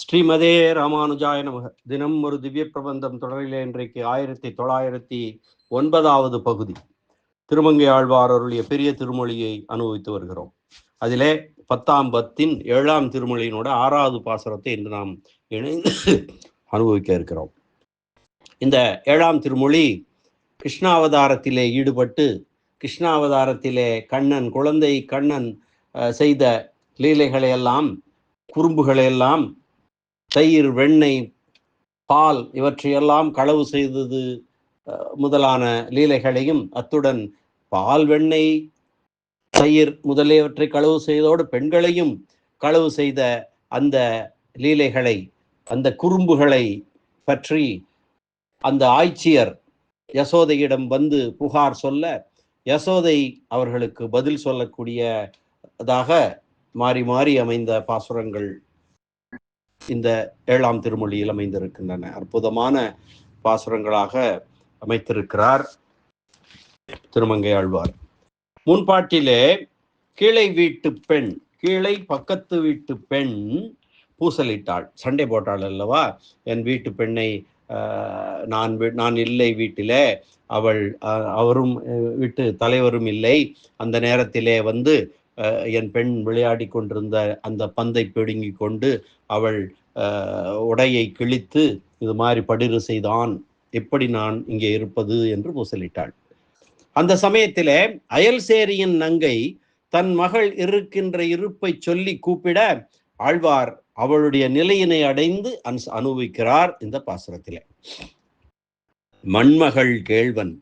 ஸ்ரீமதே ராமானுஜாய நமக. தினம் ஒரு திவ்ய பிரபந்தம் தொடரிலே இன்றைக்கு ஆயிரத்தி தொள்ளாயிரத்தி ஒன்பதாவது பகுதி. திருமங்கை ஆழ்வார் அருளிய பெரிய திருமொழியை அனுபவித்து வருகிறோம். அதிலே பத்தாம் பத்தின் ஏழாம் திருமொழியினோட ஆறாவது பாசுரத்தை இன்று நாம் இணைந்து அனுபவிக்க இருக்கிறோம். இந்த ஏழாம் திருமொழி கிருஷ்ணாவதாரத்திலே ஈடுபட்டு கிருஷ்ணாவதாரத்திலே கண்ணன் குழந்தை கண்ணன் செய்த லீலைகளை எல்லாம் தயிர் வெண்ணெய் பால் இவற்றையெல்லாம் களவு செய்தது முதலான லீலைகளையும் அத்துடன் பால் வெண்ணெய் தயிர் முதலியவற்றை களவு செய்தோடு பெண்களையும் களவு செய்த அந்த லீலைகளை அந்த குறும்புகளை பற்றி அந்த ஆய்ச்சியர் யசோதையிடம் வந்து புகார் சொல்ல யசோதை அவர்களுக்கு பதில் சொல்லக்கூடியதாக மாறி மாறி அமைந்த பாசுரங்கள் இந்த ஏழாம் திருமொழியில் அமைந்திருக்கின்றன. அற்புதமான பாசுரங்களாக அமைத்திருக்கிறார் திருமங்கை ஆழ்வார். முன்பாட்டிலே கீழை வீட்டு பெண் கீழே பக்கத்து வீட்டு பெண் பூசலிட்டாள். சண்டை போட்டாள் அல்லவா? என் வீட்டு பெண்ணை ஆஹ், நான் நான் இல்லை வீட்டிலே. அவள் அவரும் வீட்டு தலைவரும் இல்லை. அந்த நேரத்திலே வந்து என் பெண் விளையாடி கொண்டிருந்த அந்த பந்தை பிடுங்கி கொண்டு அவள் ஆஹ், உடையை கிழித்து இது மாதிரி படிறு செய்தான். எப்படி நான் இங்கே இருப்பது என்று முசலிட்டாள் அந்த சமயத்திலே அயல்சேரியின் நங்கை தன் மகள் இருக்கின்ற இருப்பை சொல்லி கூப்பிட ஆழ்வார் அவளுடைய நிலையினை அடைந்து அன்ஸ்- அனுபவிக்கிறார் இந்த பாசுரத்திலே. மண்மகள் கேழ்வன்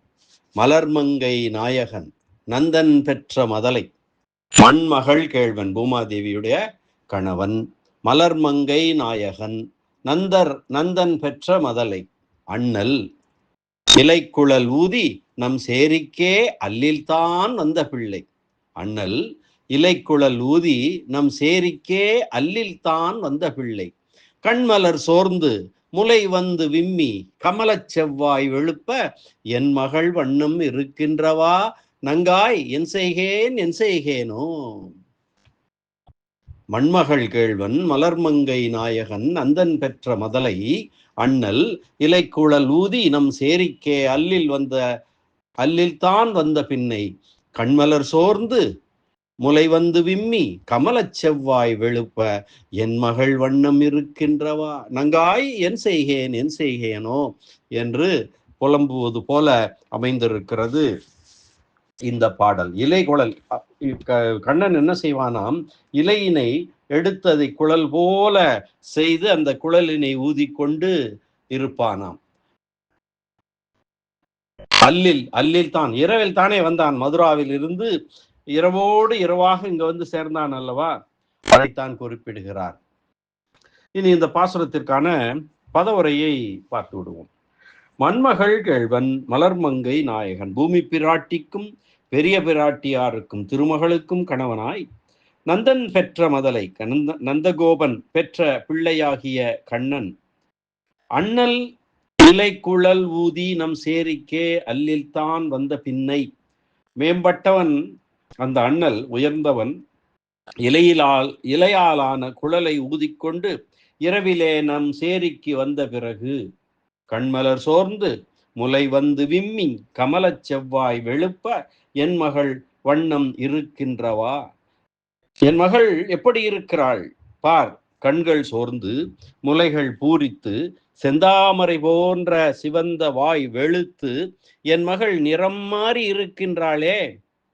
மலர்மங்கை நாயகன் நந்தன் பெற்ற மதலை மண்மகள் கேழ்வன் பூமாதேவியுடைய கணவன் மலர்மங்கை நாயகன் நந்தர் நந்தன் பெற்ற மதலை அண்ணல் இலைக்குழல் ஊதி நம் சேரிக்கே அல்லில்தான் வந்த பிள்ளை அண்ணல் இலைக்குழல் ஊதி நம் சேரிக்கே அல்லில்தான் வந்த பிள்ளை கண்மலர் சோர்ந்து முலை வந்து விம்மி கமலச் செவ்வாய் வெளுப்ப என் மகள் வண்ணம் இருக்கின்றவா நங்காய் என் செய்கேன் என் செய்கேனோ? மண்மகள் கேழ்வன் மலர்மங்கை நாயகன் அந்தன் பெற்ற மதலை அண்ணல் இலைக்குழல் ஊதி நம் சேரிக்கே அல்லில் வந்த அல்லில் தான் வந்த பின்னை கண்மலர் சோர்ந்து முலை வந்து விம்மி கமலச் செவ்வாய் வெளுப்ப என் மகள் வண்ணம் இருக்கின்றவா? நங்காய் என் செய்கேன் என் செய்கேனோ? என்று புலம்புவது போல அமைந்திருக்கிறது. இந்த பாடல். இலை குழல் கண்ணன் என்ன செய்வானாம்? இலையினை எடுத்ததை குழல் போல செய்து அந்த குழலினை ஊதிக்கொண்டு இருப்பானாம். அல்லில் அல்லில் தான். இரவில் தானே வந்தான். மதுராவில் இருந்து இரவோடு இரவாக இங்க வந்து சேர்ந்தான் அல்லவா? அதைத்தான் குறிப்பிடுகிறார். இனி இந்த பாசுரத்திற்கான பதவுரையை பார்த்து விடுவோம். மண்மகள் கேழ்வன் மலர்மங்கை நாயகன். பூமி பிராட்டிக்கும் பெரிய பிராட்டியாருக்கும் திருமகளுக்கும் கணவனாய் நந்தன் பெற்ற மதலை நந்த நந்தகோபன் பெற்ற பிள்ளையாகிய கண்ணன். அண்ணல் இலைக்குழல் ஊதி நம் சேரிக்கே அல்லில்தான் வந்த பின்னை. மேம்பட்டவன் அந்த அண்ணல் உயர்ந்தவன் இலையிலால் இலையாலான குழலை ஊதிக்கொண்டு இரவிலே நம் சேரிக்கு வந்த பிறகு கண்மலர் சோர்ந்து முலை வந்து விம்மி கமலச் செவ்வாய் வெளுப்ப என் மகள் வண்ணம் இருக்கின்றவா? என் மகள் எப்படி இருக்கிறாள்? பார் கண்கள் சோர்ந்து முலைகள் பூரித்து செந்தாமரை போன்ற சிவந்த வாய் வெளுத்து என் மகள் நிறம் மாறி இருக்கின்றாளே.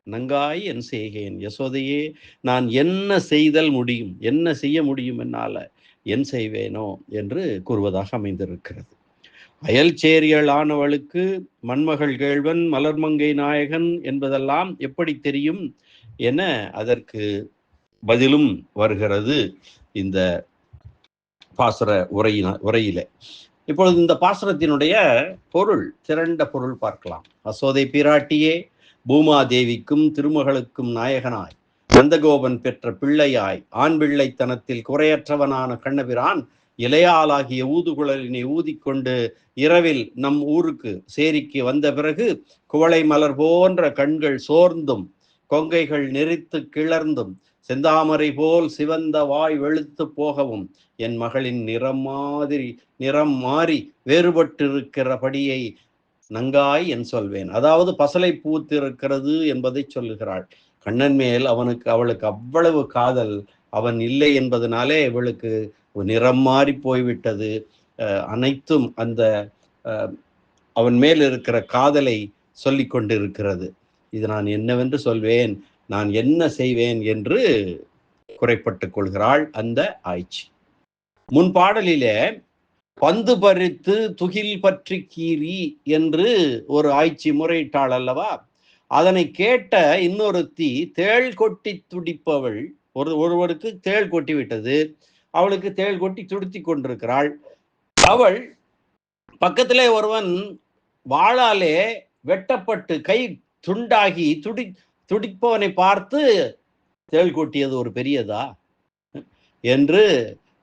நங்காய் என் செய்கேன் யசோதையே நான் என்ன செய்தல் முடியும்? என்ன செய்ய முடியும் என்னால்? என் செய்வேனோ? என்று கூறுவதாக அமைந்திருக்கிறது. அயல் சேரியல் ஆனவளுக்கு மண்மகள் கேழ்வன் மலர்மங்கை நாயகன் என்பதெல்லாம் எப்படி தெரியும் என அதற்கு பதிலும் வருகிறது இந்த பாசுர உரையின உரையிலே. இப்பொழுது இந்த பாசுரத்தினுடைய பொருள் திரண்ட பொருள் பார்க்கலாம். அசோதை பிராட்டியே பூமாதேவிக்கும் திருமகளுக்கும் நாயகனாய். நந்தகோபன் பெற்ற பிள்ளையாய் ஆண் பிள்ளைத்தனத்தில் குறையற்றவனான கண்ணபிரான் இலையாலாகிய ஊதுகுழலினை ஊதிக்கொண்டு இரவில் நம் ஊருக்கு சேரிக்கு வந்த பிறகு குவளை மலர் போன்ற கண்கள் சோர்ந்தும் கொங்கைகள் நெறித்து கிளர்ந்தும் செந்தாமரை போல் சிவந்த வாய் வெளுத்து போகவும் என் மகளின் நிறம் மாதிரி நிறம் மாறி வேறுபட்டிருக்கிறபடியை நங்காய் என் சொல்வேன். அதாவது பசலை பூத்திருக்கிறது என்பதை சொல்லுகிறாள். கண்ணன் மேல் அவனுக்கு அவளுக்கு அவ்வளவு காதல் அவன் இல்லை என்பதனாலே இவளுக்கு நிறம் மாறி போய்விட்டது. அனைத்தும் அந்த அவன் மேல் இருக்கிற காதலை சொல்லி கொண்டிருக்கிறது. இது நான் என்னவென்று சொல்வேன் நான் என்ன செய்வேன் என்று குறைப்பட்டுக் கொள்கிறாள் அந்த ஆய்ச்சி. முன் பாடலிலே பந்து பறித்து துகில் பற்றி கீறி என்று ஒரு ஆய்ச்சி முறையிட்டாள் அல்லவா? அதனை கேட்ட இன்னொருத்தி தேள் கொட்டி துடிப்பவள் ஒரு ஒருவருக்கு தேள் கொட்டி விட்டது அவளுக்கு தேள் கொட்டி துடித்தி கொண்டிருக்கிறாள். அவள் பக்கத்திலே ஒருவன் வாழாலே வெட்டப்பட்டு கை துண்டாகி துடி துடிப்பவனை பார்த்து தேள் கொட்டியது ஒரு பெரியதா? என்று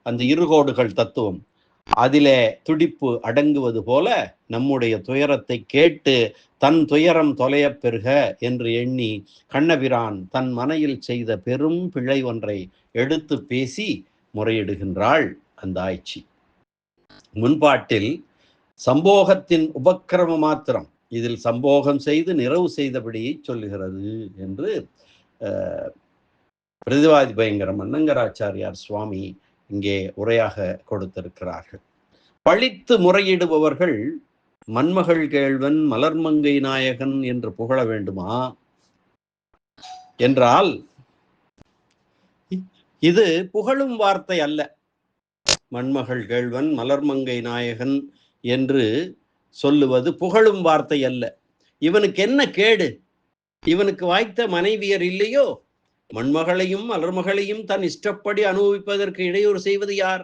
அந்த இருகோடுகள் தத்துவம். அதிலே துடிப்பு அடங்குவது போல நம்முடைய துயரத்தை கேட்டு தன் துயரம் தொலையப் பெறுக என்று எண்ணி கண்ணபிரான் தன் மனையில் செய்த பெரும் பிழை ஒன்றை எடுத்து பேசி முறையிடுகின்றாள் அந்த ஆய்ச்சி. முன்பாட்டில் சம்போகத்தின் உபக்கிரம மாத்திரம் இதில் சம்போகம் செய்து நிறைவு செய்தபடியை சொல்லுகிறது என்று பிரதிவாதி பயங்கரம் அண்ணங்கராச்சாரியார் சுவாமி இங்கே உரையாக கொடுத்திருக்கிறார்கள். பழித்து முறையிடுபவர்கள் மண்மகள் கேழ்வன் மலர்மங்கை நாயகன் என்று புகழ வேண்டுமா? என்றால் இது புகழும் வார்த்தை அல்ல. மண்மகள் கேழ்வன் மலர்மங்கை நாயகன் என்று சொல்லுவது புகழும் வார்த்தை அல்ல. இவனுக்கு என்ன கேடு? இவனுக்கு வாய்த்த மனைவியர் இல்லையோ? மண்மகளையும் மலர்மகளையும் தன் இஷ்டப்படி அனுபவிப்பதற்கு இடையூறு செய்வது யார்?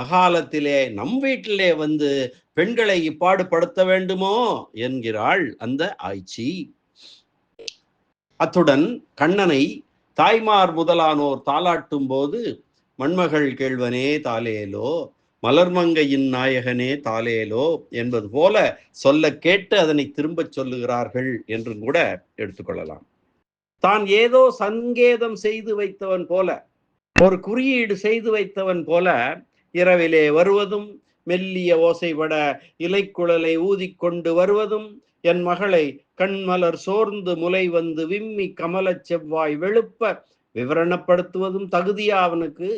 அகாலத்திலே நம் வீட்டிலே வந்து பெண்களை இப்பாடுபடுத்த வேண்டுமோ? என்கிறாள் அந்த ஆய்ச்சி. அத்துடன் கண்ணனை தாய்மார் முதலானோர் தாளாட்டும் போது மண்மகள் கேள்வனே தாலேலோ மலர்மங்கையின் நாயகனே தாலேலோ என்பது போல சொல்ல கேட்டு அதனை திரும்பச் சொல்லுகிறார்கள் என்றும் கூட எடுத்துக்கொள்ளலாம். தான் ஏதோ சங்கேதம் செய்து வைத்தவன் போல ஒரு குறியீடு செய்து வைத்தவன் போல இரவிலே வருவதும் மெல்லிய ஓசைபட இலைக்குழலை ஊதிக்கொண்டு வருவதும் என் மகளை கண்மலர் சோர்ந்து முலை வந்து விம்மி கமல செவ்வாய் வெளுப்ப விவரணப்படுத்துவதும் தகுதியா அவனுக்கு?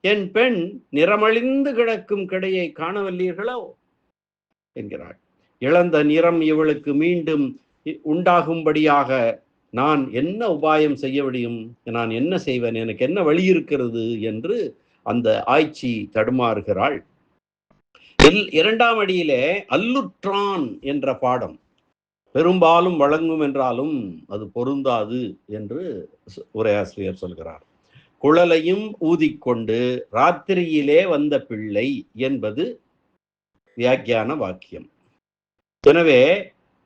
என் பெண் நிறமழிந்து கிடக்கும் கிடையை காணவல்லீர்களோ? என்கிறாள். இழந்த நிறம் இவளுக்கு மீண்டும் உண்டாகும்படியாக நான் என்ன உபாயம் செய்ய முடியும்? நான் என்ன செய்வேன்? எனக்கு என்ன வழி இருக்கிறது? என்று அந்த ஆய்ச்சி தடுமாறுகிறாள். இரண்டாம் அடியிலே அல்லுற்றான் என்ற பாடம். பெரும்பாலும் வழங்கும் என்றாலும் அது பொருந்தாது என்று உரையாசிரியர் சொல்கிறார். குழலையும் ஊதிக்கொண்டு ராத்திரியிலே வந்த பிள்ளை என்பது வியாக்கியான வாக்கியம். எனவே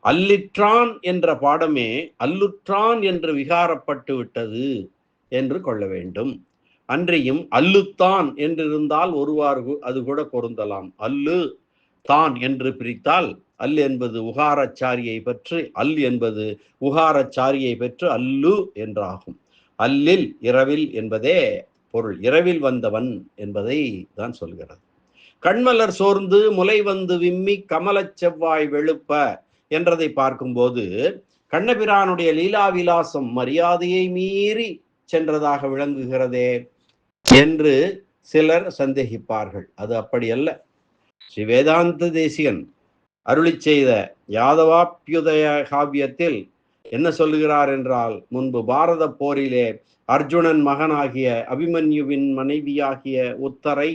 அல்லிற்றான் என்ற பாடமே அல்லுற்றான் என்று விகாரப்பட்டு விட்டது என்று கொள்ள வேண்டும். அன்றையும் அல்லுத்தான் என்றிருந்தால் ஒருவாறு அது கூட பொருந்தலாம். அல்லு தான் என்று பிரித்தால் அல் என்பது உகாரச்சாரியை பெற்று அல் என்பது உகாரச்சாரியை பெற்று அல்லு என்றாகும். அல்லில் இரவில் என்பதே பொருள். இரவில் வந்தவன் என்பதை தான் சொல்கிறது. கண்மலர் சோர்ந்து முலை வந்து விம்மி கமலச் செவ்வாய் வெளுப்ப என்றதை பார்க்கும்போது கண்ணபிரானுடைய லீலா விலாசம் மரியாதையை மீறி சென்றதாக விளங்குகிறதே என்று சிலர் சந்தேகிப்பார்கள். அது அப்படி அல்ல. ஸ்ரீ வேதாந்த தேசியன் அருளி செய்த யாதவாபியுதய காவியத்தில் என்ன சொல்லுகிறார் என்றால் முன்பு பாரத போரிலே அர்ஜுனன் மகனாகிய அபிமன்யுவின் மனைவியாகிய உத்தரை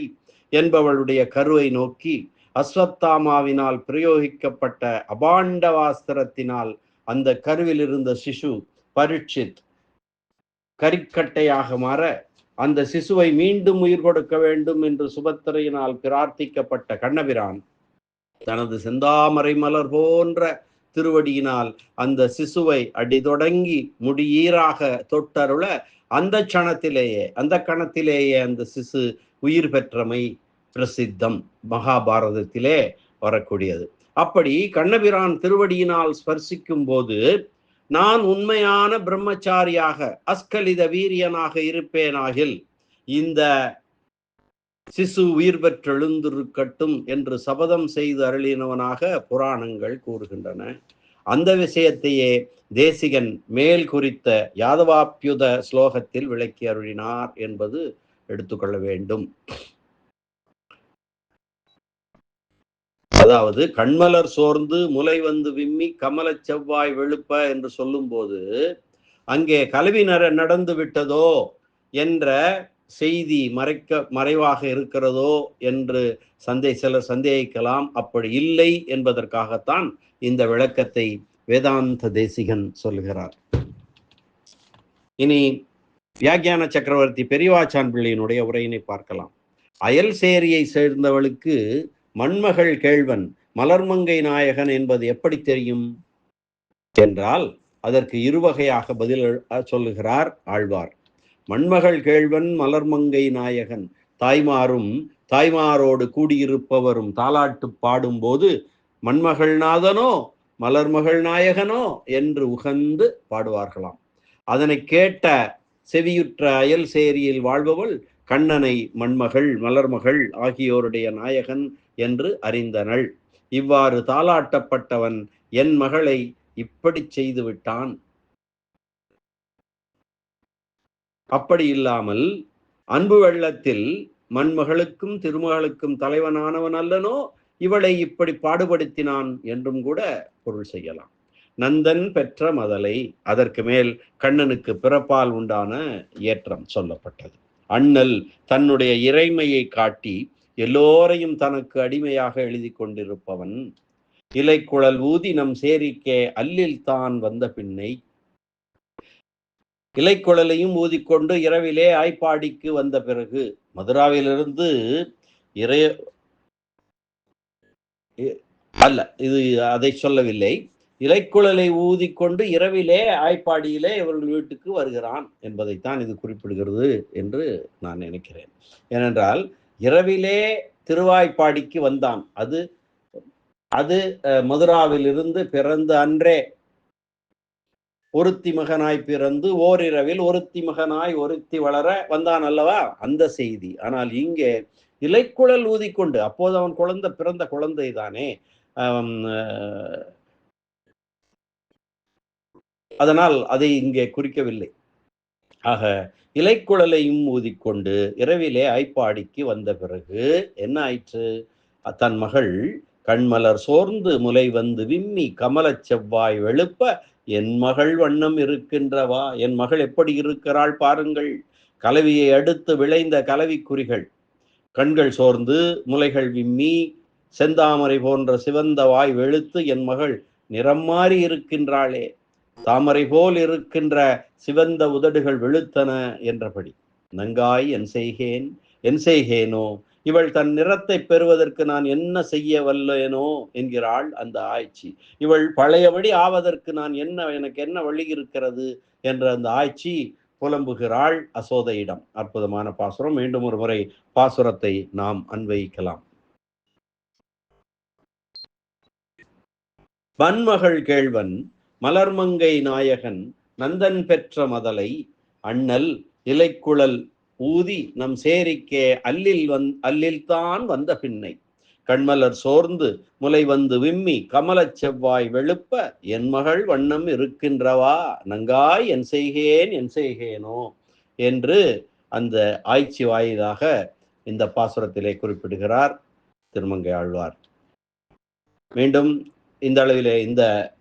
என்பவளுடைய கருவை நோக்கி அஸ்வத்தாமாவினால் பிரயோகிக்கப்பட்ட அபாண்டவாஸ்திரத்தினால் அந்த கருவில் இருந்த சிசு பரீட்சித் கரிக்கட்டையாக மாற அந்த சிசுவை மீண்டும் உயிர் கொடுக்க வேண்டும் என்று சுபத்திரையினால் பிரார்த்திக்கப்பட்ட கண்ணபிரான் தனது செந்தாமரை மலர் போன்ற திருவடியினால் அந்த சிசுவை அடி தொடங்கி முடியீராக தொட்டருள அந்த கணத்திலேயே அந்த கணத்திலேயே அந்த சிசு உயிர் பெற்றமை பிரசித்தம் மகாபாரதத்திலே வரக்கூடியது. அப்படி கண்ணபிரான் திருவடியினால் ஸ்பர்சிக்கும் போது நான் உண்மையான பிரம்மச்சாரியாக அஸ்கலித வீரியனாக இருப்பேனாகில் இந்த சிசு உயிர் பெற்றெழுந்திருக்கட்டும் என்று சபதம் செய்து அருளினவனாக புராணங்கள் கூறுகின்றன. அந்த விஷயத்தையே தேசிகன் மேல் குறித்த யாதவாப்பியுத ஸ்லோகத்தில் விளக்கி அருளினார் என்பது எடுத்துக்கொள்ள வேண்டும். அதாவது கண்மலர் சோர்ந்து முலை வந்து விம்மி கமல செவ்வாய் வெளுப்ப என்று சொல்லும்போது அங்கே கல்வி நடந்து விட்டதோ என்ற செய்தி மறைக்க மறைவாக இருக்கிறதோ என்று சந்தே சிலர் சந்தேகிக்கலாம். அப்படி இல்லை என்பதற்காகத்தான் இந்த விளக்கத்தை வேதாந்த தேசிகன் சொல்கிறார் இனி வியாக்கியான சக்கரவர்த்தி பெரியவாச்சான் பிள்ளையினுடைய உரையினை பார்க்கலாம். அயல் சேரியை சேர்ந்தவளுக்கு மண்மகள் கேழ்வன் மலர்மங்கை நாயகன் என்பது எப்படி தெரியும்? என்றால் அதற்கு இருவகையாக பதில் சொல்லுகிறார் ஆழ்வார். மண்மகள் கேழ்வன் மலர்மங்கை நாயகன். தாய்மாரும் தாய்மாரோடு கூடியிருப்பவரும் தாலாட்டு பாடும்போது மண்மகள் நாதனோ மலர்மகள் நாயகனோ என்று உகந்து பாடுவார்களாம். அதனை கேட்ட செவியுற்ற அயல் சேரியில் வாழ்பவள் கண்ணனை மண்மகள் மலர்மகள் ஆகியோருடைய நாயகன் என்று அறிந்தனள். இவ்வாறு தாளாட்டப்பட்டவன் என் மகளை இப்படி செய்துவிட்டான் அப்படி இல்லாமல் அன்பு வெள்ளத்தில் மண்மகளுக்கும் திருமகளுக்கும் தலைவனானவன் அல்லனோ இவளை இப்படி பாடுபடுத்தினான் என்றும் கூட பொருள் செய்யலாம். நந்தன் பெற்ற மதலை அதற்கு மேல் கண்ணனுக்கு பிறப்பால் உண்டான ஏற்றம் சொல்லப்பட்டது. அண்ணல் தன்னுடைய இறைமையை காட்டி எல்லோரையும் தனக்கு அடிமையாக எழுதி கொண்டிருப்பவன் இலைக்குழல் ஊதி நம் சேரிக்கே அல்லில் தான் வந்த பின்னை இலைக்குழலையும் ஊதிக்கொண்டு இரவிலே ஆய்ப்பாடிக்கு வந்த பிறகு மதுராவிலிருந்து இறைய அல்ல இது அதை சொல்லவில்லை. இலைக்குழலை ஊதிக்கொண்டு இரவிலே ஆய்ப்பாடியிலே இவர்கள் வீட்டுக்கு வருகிறான் என்பதைத்தான் இது குறிப்பிடுகிறது என்று நான் நினைக்கிறேன். ஏனென்றால் இரவிலே திருவாய்ப்பாடிக்கு வந்தான். அது அது மதுராவிலிருந்து பிறந்த அன்றே ஒருத்தி மகனாய் பிறந்து ஓரிரவில் ஒருத்தி மகனாய் ஒருத்தி வளர வந்தான் அல்லவா? அந்த செய்தி. ஆனால் இங்கே இலைக்குழல் ஊதிக்கொண்டு அப்போது அவன் குழந்தை பிறந்த குழந்தை தானே அதனால் அதை இங்கே குறிக்கவில்லை. ஆக இலைக்குழலையும் ஊதிக்கொண்டு இரவிலே ஐப்பாடிக்கு வந்த பிறகு என்ன ஆயிற்று? தன் மகள் கண்மலர் சோர்ந்து முலை வந்து விம்மி கமல செவ்வாய் வெளுப்ப என் மகள் வண்ணம் இருக்கின்றவா? என் மகள் எப்படி இருக்கிறாள் பாருங்கள். கலவியை அடுத்து விளைந்த கலவிக்குறிகள் கண்கள் சோர்ந்து முலைகள் விம்மி செந்தாமரை போன்ற சிவந்த வாய் வெளுத்து என் மகள் நிறம் மாறி இருக்கின்றாளே. தாமரை போல் இருக்கின்ற சிவந்த உதடுகள் வெளுத்தன என்றபடி. நங்காய் என் செய்கேன் என் செய்கேனோ? இவள் தன் நிறத்தை பெறுவதற்கு நான் என்ன செய்ய வல்லேனோ என்கிறாள் அந்த ஆய்ச்சி. இவள் பழையபடி ஆவதற்கு நான் என்ன எனக்கு என்ன வழி இருக்கிறது என்ற அந்த ஆய்ச்சி புலம்புகிறாள் அசோதையிடம். அற்புதமான பாசுரம். மீண்டும் ஒரு முறை பாசுரத்தை நாம் அன்வயிக்கலாம். வன்மகள் கேழ்வன் மலர்மங்கை நாயகன் நந்தன் பெற்ற மதலை அண்ணல் இலைக்குழல் ஊதி நம் சேரிக்கே அல்லில் வந் அல்லில்தான் வந்த பின்னை. கண்மலர் சோர்ந்து முலை வந்து விம்மி கமலச் செவ்வாய் வெளுப்ப என் மகள் வண்ணம் இருக்கின்றவா? நங்காய் என் செய்கேன் என் செய்கேனோ? என்று அந்த ஆய்ச்சி வாயிலாக இந்த பாசுரத்திலே குறிப்பிடுகிறார். திருமங்கை ஆழ்வார். மீண்டும் இந்த அளவிலே இந்த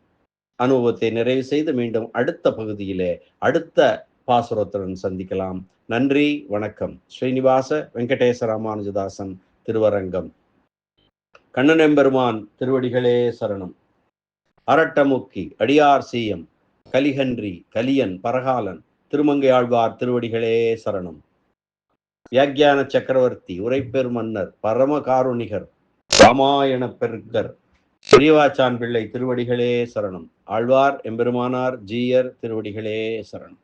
அனுபவத்தை நிறைவு செய்து மீண்டும் அடுத்த பகுதியிலே அடுத்த பாசுரத்துடன் சந்திக்கலாம். நன்றி வணக்கம். ஸ்ரீனிவாச வெங்கடேச ராமானுஜதாசன் திருவரங்கம். கண்ணன் எம்பெருமான் திருவடிகளே சரணம். அரட்டமுக்கி அடியார் சீயம் கலிகன்றி கலியன் பரகாலன் திருமங்கையாழ்வார் திருவடிகளே சரணம். வியாக்கியான சக்கரவர்த்தி உரைப்பெரு மன்னர் பரம காருணிகர் ராமாயண பெருக்கர் பெரியவாச்சான் பிள்ளை திருவடிகளே சரணம். ஆழ்வார் எம்பெருமானார் ஜீயர் திருவடிகளே சரணம்.